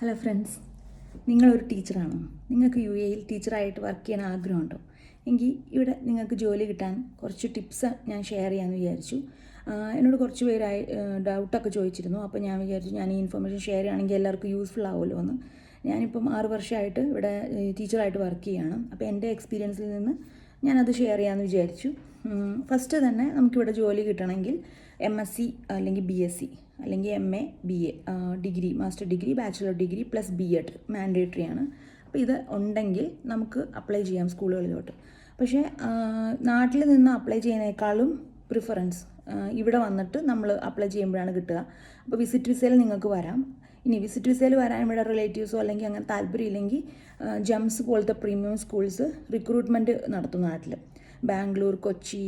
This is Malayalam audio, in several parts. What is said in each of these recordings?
ഹലോ ഫ്രണ്ട്സ് നിങ്ങളൊരു ടീച്ചറാണോ? നിങ്ങൾക്ക് യു എയിൽ ടീച്ചറായിട്ട് വർക്ക് ചെയ്യാൻ ആഗ്രഹമുണ്ടോ? എങ്കിൽ ഇവിടെ നിങ്ങൾക്ക് ജോലി കിട്ടാൻ കുറച്ച് ടിപ്സ് ഞാൻ ഷെയർ ചെയ്യാമെന്ന് വിചാരിച്ചു. എന്നോട് കുറച്ച് പേരായി ഡൗട്ടൊക്കെ ചോദിച്ചിരുന്നു. അപ്പോൾ ഞാൻ വിചാരിച്ചു ഞാൻ ഈ ഇൻഫർമേഷൻ ഷെയർ ചെയ്യുകയാണെങ്കിൽ എല്ലാവർക്കും യൂസ്ഫുൾ ആവുമല്ലോ എന്ന്. ഞാനിപ്പം ആറ് വർഷമായിട്ട് ഇവിടെ ടീച്ചറായിട്ട് വർക്ക് ചെയ്യുകയാണ്. അപ്പോൾ എന്റെ എക്സ്പീരിയൻസിൽ നിന്ന് ഞാനത് ഷെയർ ചെയ്യാമെന്ന് വിചാരിച്ചു. ഫസ്റ്റ് തന്നെ നമുക്കിവിടെ ജോലി കിട്ടണമെങ്കിൽ എം എസ് സി അല്ലെങ്കിൽ ബി എസ് സി അല്ലെങ്കിൽ M A B A degree master degree bachelor degree plus B Ed mandatory ആണ്. അപ്പോൾ ഇത് ഉണ്ടെങ്കിൽ നമുക്ക് അപ്ലൈ ചെയ്യാം സ്കൂളുകളിലോട്ട്. പക്ഷേ നാട്ടിൽ നിന്ന് അപ്ലൈ ചെയ്യുന്നതിനേക്കാളും പ്രിഫറൻസ് ഇവിടെ വന്നിട്ട് നമ്മൾ അപ്ലൈ ചെയ്യുമ്പോഴാണ് കിട്ടുക. അപ്പോൾ വിസിറ്റ് വിസയിൽ നിങ്ങൾക്ക് വരാം. ഇനി വിസിറ്റ് വിസയിൽ വരാൻ ഇവിടെ റിലേറ്റീവ്സോ അല്ലെങ്കിൽ അങ്ങനെ താല്പര്യം ഇല്ലെങ്കിൽ ജംസ് പോലത്തെ പ്രീമിയം സ്കൂൾസ് റിക്രൂട്ട്മെന്റ് നടത്തും നാട്ടിൽ ബാംഗ്ലൂർ കൊച്ചി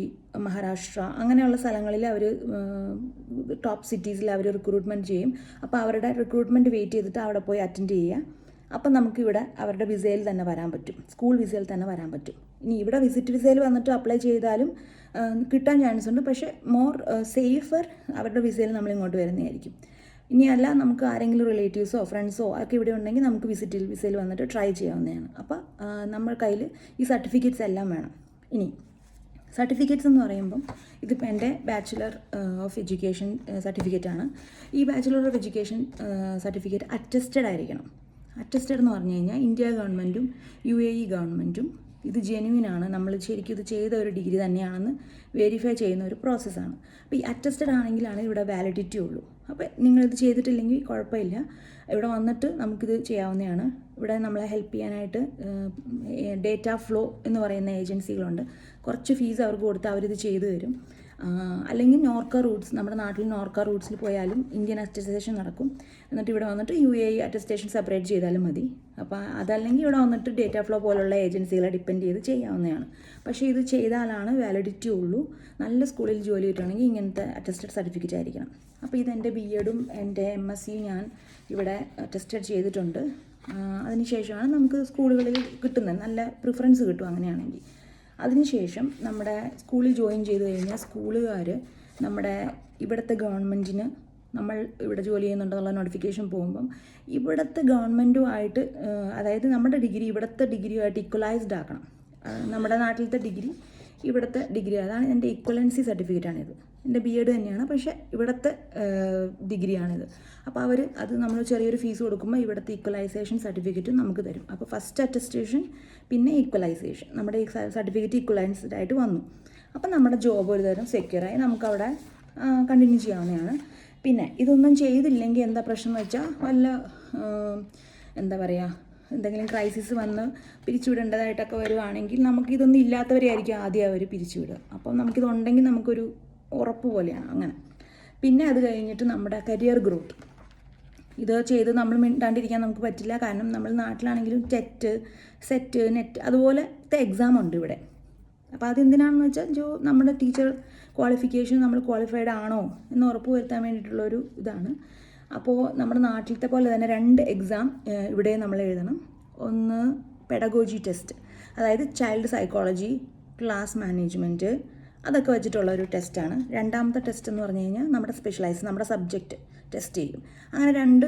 മഹാരാഷ്ട്ര അങ്ങനെയുള്ള സ്ഥലങ്ങളിൽ അവർ ടോപ്പ് സിറ്റീസിൽ അവർ റിക്രൂട്ട്മെന്റ് ചെയ്യും. അപ്പോൾ അവരുടെ റിക്രൂട്ട്മെന്റ് വെയിറ്റ് ചെയ്തിട്ട് അവിടെ പോയി അറ്റൻഡ് ചെയ്യുക അപ്പം നമുക്കിവിടെ അവരുടെ വിസയിൽ തന്നെ വരാൻ പറ്റും. സ്കൂൾ വിസയിൽ തന്നെ വരാൻ പറ്റും. ഇനി ഇവിടെ വിസിറ്റ് വിസയിൽ വന്നിട്ട് അപ്ലൈ ചെയ്താലും കിട്ടാൻ ചാൻസ് ഉണ്ട്. പക്ഷേ മോർ സേഫർ അവരുടെ വിസയിൽ നമ്മൾ ഇങ്ങോട്ട് വരുന്നതായിരിക്കും. ഇനി അല്ല നമുക്ക് ആരെങ്കിലും റിലേറ്റീവ്സോ ഫ്രണ്ട്സോ ഒക്കെ ഇവിടെ ഉണ്ടെങ്കിൽ നമുക്ക് വിസിറ്റ് വിസയിൽ വന്നിട്ട് ട്രൈ ചെയ്യാവുന്നതാണ്. അപ്പോൾ നമ്മുടെ കയ്യിൽ ഈ സർട്ടിഫിക്കറ്റ്സ് എല്ലാം വേണം. ഇനി സർട്ടിഫിക്കറ്റ്സ് എന്ന് പറയുമ്പം ഇതിപ്പോൾ എന്റെ ബാച്ചുലർ ഓഫ് എഡ്യൂക്കേഷൻ സർട്ടിഫിക്കറ്റ് ആണ്. ഈ bachelor of education certificate attested ആയിരിക്കണം. അറ്റസ്റ്റഡ് എന്ന് പറഞ്ഞു കഴിഞ്ഞാൽ ഇന്ത്യ ഗവൺമെന്റും യു എ ഇ ഗവൺമെന്റും ഇത് ജെന്യൂൻ ആണ്. നമ്മൾ ശരിക്കും ഇത് ചെയ്ത ഒരു ഡിഗ്രി തന്നെയാണെന്ന് വെരിഫൈ ചെയ്യുന്ന ഒരു പ്രോസസ്സാണ് അപ്പോൾ ഈ അറ്റസ്റ്റഡ് ആണെങ്കിലാണ് ഇവിടെ വാലിഡിറ്റി ഉള്ളൂ. അപ്പോൾ നിങ്ങളിത് ചെയ്തിട്ടില്ലെങ്കിൽ കുഴപ്പമില്ല. ഇവിടെ വന്നിട്ട് നമുക്കിത് ചെയ്യാവുന്നതാണ്. ഇവിടെ നമ്മളെ ഹെൽപ്പ് ചെയ്യാനായിട്ട് ഡേറ്റ ഫ്ലോ എന്ന് പറയുന്ന ഏജൻസികളുണ്ട് കുറച്ച് ഫീസ് അവർക്ക് കൊടുത്ത് അവരിത് ചെയ്തു തരും. അല്ലെങ്കിൽ നോർക്ക റൂട്ട്സ് നമ്മുടെ നാട്ടിൽ നോർക്ക റൂട്ട്സിൽ പോയാലും ഇന്ത്യൻ അറ്റസ്റ്റേഷൻ നടക്കും. എന്നിട്ട് ഇവിടെ വന്നിട്ട് യു എ അറ്റസ്റ്റേഷൻ സെപ്പറേറ്റ് ചെയ്താലും മതി. അപ്പോൾ അതല്ലെങ്കിൽ ഇവിടെ വന്നിട്ട് ഡേറ്റ ഫ്ലോ പോലുള്ള ഏജൻസികളെ ഡിപ്പെൻഡ് ചെയ്ത് ചെയ്യാവുന്നതാണ്. പക്ഷേ ഇത് ചെയ്താലാണ് വാലിഡിറ്റി ഉള്ളൂ. നല്ല സ്കൂളിൽ ജോലി കിട്ടുകയാണെങ്കിൽ ഇങ്ങനത്തെ അറ്റസ്റ്റഡ് സർട്ടിഫിക്കറ്റ് ആയിരിക്കണം. അപ്പോൾ ഇതെന്റെ ബി എഡും എന്റെ എം എസ് സിയും ഞാൻ ഇവിടെ അറ്റസ്റ്റഡ് ചെയ്തിട്ടുണ്ട്. അതിനുശേഷമാണ് നമുക്ക് സ്കൂളുകളിൽ കിട്ടുന്നത്. നല്ല പ്രിഫറൻസ് കിട്ടും അങ്ങനെയാണെങ്കിൽ. അതിനുശേഷം നമ്മുടെ സ്കൂളിൽ ജോയിൻ ചെയ്ത് കഴിഞ്ഞാൽ സ്കൂളുകാർ നമ്മുടെ ഇവിടുത്തെ ഗവൺമെന്റിന് നമ്മൾ ഇവിടെ ജോലി ചെയ്യുന്നുണ്ടെന്നുള്ള നോട്ടിഫിക്കേഷൻ പോകുമ്പം ഇവിടുത്തെ ഗവൺമെന്റുമായിട്ട് അതായത് നമ്മുടെ ഡിഗ്രി ഇവിടുത്തെ ഡിഗ്രിയുമായിട്ട് ഇക്വലൈസ്ഡ് ആക്കണം. നമ്മുടെ നാട്ടിലത്തെ ഡിഗ്രി ഇവിടുത്തെ ഡിഗ്രി അതാണ് എന്റെ ഇക്വലൻസി സർട്ടിഫിക്കറ്റാണിത് എന്റെ ബി എഡ് തന്നെയാണ്. പക്ഷേ ഇവിടുത്തെ ഡിഗ്രിയാണിത്. അപ്പോൾ അവർ അത് നമ്മൾ ചെറിയൊരു ഫീസ് കൊടുക്കുമ്പോൾ ഇവിടുത്തെ ഈക്വലൈസേഷൻ സർട്ടിഫിക്കറ്റും നമുക്ക് തരും. അപ്പോൾ ഫസ്റ്റ് അറ്റസ്റ്റേഷൻ പിന്നെ ഈക്വലൈസേഷൻ നമ്മുടെ സർട്ടിഫിക്കറ്റ് ഈക്വലൈസ്ഡ് ആയിട്ട് വന്നു. അപ്പോൾ നമ്മുടെ ജോബ് ഒരു തരം സെക്യൂറായി നമുക്കവിടെ കണ്ടിന്യൂ ചെയ്യാവുന്നതാണ്. പിന്നെ ഇതൊന്നും ചെയ്തില്ലെങ്കിൽ എന്താ പ്രശ്നം എന്ന് വെച്ചാൽ വല്ല എന്താ പറയുക എന്തെങ്കിലും ക്രൈസിസ് വന്ന് പിരിച്ചുവിടേണ്ടതായിട്ടൊക്കെ വരുവാണെങ്കിൽ നമുക്കിതൊന്നും ഇല്ലാത്തവരെയായിരിക്കും ആദ്യം അവർ പിരിച്ചുവിടുക. അപ്പം നമുക്കിതുണ്ടെങ്കിൽ നമുക്കൊരു ഉറപ്പ് പോലെയാണ് അങ്ങനെ. പിന്നെ അത് കഴിഞ്ഞിട്ട് നമ്മുടെ കരിയർ ഗ്രോത്ത് ഇത് ചെയ്ത് നമ്മൾ മിണ്ടാണ്ടിരിക്കാൻ നമുക്ക് പറ്റില്ല. കാരണം നമ്മൾ നാട്ടിലാണെങ്കിലും ടെറ്റ് സെറ്റ് നെറ്റ് അതുപോലത്തെ എക്സാം ഉണ്ട് ഇവിടെ. അപ്പോൾ അതെന്തിനാണെന്ന് വെച്ചാൽ ജോ നമ്മുടെ ടീച്ചർ ക്വാളിഫിക്കേഷൻ നമ്മൾ ക്വാളിഫൈഡ് ആണോ എന്ന് ഉറപ്പ് വരുത്താൻ വേണ്ടിയിട്ടുള്ളൊരു ഇതാണ്. അപ്പോൾ നമ്മുടെ നാട്ടിലത്തെ പോലെ തന്നെ രണ്ട് എക്സാം ഇവിടെ നമ്മൾ എഴുതണം. ഒന്ന് പെഡഗോജി ടെസ്റ്റ് അതായത് ചൈൽഡ് സൈക്കോളജി ക്ലാസ് മാനേജ്മെന്റ് അതൊക്കെ വെച്ചിട്ടുള്ള ഒരു ടെസ്റ്റാണ്. രണ്ടാമത്തെ ടെസ്റ്റ് എന്ന് പറഞ്ഞു കഴിഞ്ഞാൽ നമ്മുടെ സ്പെഷ്യലൈസ് നമ്മുടെ സബ്ജക്റ്റ് ടെസ്റ്റ് ചെയ്യും. അങ്ങനെ രണ്ട്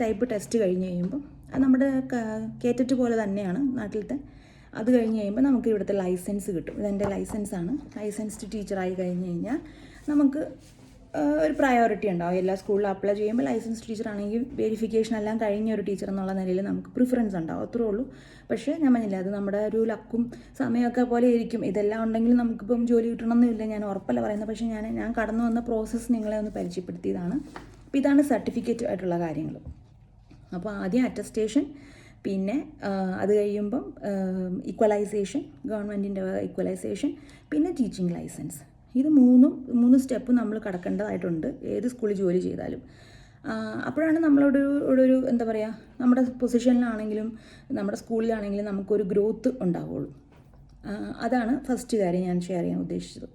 ടൈപ്പ് ടെസ്റ്റ് കഴിഞ്ഞ് കഴിയുമ്പോൾ അത് നമ്മുടെ കേറ്ററ്റ് പോലെ തന്നെയാണ് നാട്ടിലത്തെ. അത് കഴിഞ്ഞ് കഴിയുമ്പോൾ നമുക്ക് ഇവിടുത്തെ ലൈസൻസ് കിട്ടും. ഇതെന്റെ ലൈസൻസാണ് ലൈസൻസ്ഡ് ടീച്ചറായി കഴിഞ്ഞ് കഴിഞ്ഞാൽ നമുക്ക് ഒരു പ്രയോറിറ്റി ഉണ്ടാവും. എല്ലാ സ്കൂളിലും അപ്ലൈ ചെയ്യുമ്പോൾ ലൈസൻസ് ടീച്ചർ ആണെങ്കിൽ വെരിഫിക്കേഷൻ എല്ലാം കഴിഞ്ഞ ഒരു ടീച്ചർ എന്നുള്ള നിലയിൽ നമുക്ക് പ്രിഫറൻസ് ഉണ്ടാവും. അത്രേ ഉള്ളൂ. പക്ഷേ ഞാൻ പറഞ്ഞില്ല അത് നമ്മുടെ ഒരു ലക്കും സമയമൊക്കെ പോലെ ഇരിക്കും ഇതെല്ലാം ഉണ്ടെങ്കിൽ നമുക്കിപ്പം ജോലി കിട്ടണമെന്നില്ല. ഞാൻ ഉറപ്പല്ല പറയുന്നത്. പക്ഷേ ഞാൻ ഞാൻ കടന്നു വന്ന പ്രോസസ്സ് നിങ്ങളെ ഒന്ന് പരിചയപ്പെടുത്തിയതാണ്. അപ്പോൾ ഇതാണ് സർട്ടിഫിക്കറ്റ് ആയിട്ടുള്ള കാര്യങ്ങൾ. അപ്പോൾ ആദ്യം അറ്റസ്റ്റേഷൻ പിന്നെ അത് കഴിയുമ്പം ഈക്വലൈസേഷൻ ഗവൺമെന്റിന്റെ ഈക്വലൈസേഷൻ പിന്നെ ടീച്ചിങ് ലൈസൻസ് ഇത് മൂന്നും മൂന്ന് സ്റ്റെപ്പ് നമ്മൾ കടക്കേണ്ടതായിട്ടുണ്ട്. ഏത് സ്കൂളിൽ ജോലി ചെയ്താലും. അപ്പോഴാണ് നമ്മളോട് ഒരു എന്താ പറയുക നമ്മുടെ പൊസിഷനിലാണെങ്കിലും നമ്മുടെ സ്കൂളിലാണെങ്കിലും നമുക്കൊരു ഗ്രോത്ത് ഉണ്ടാവുള്ളൂ. അതാണ് ഫസ്റ്റ് കാര്യം ഞാൻ ഷെയർ ചെയ്യാൻ ഉദ്ദേശിച്ചത്.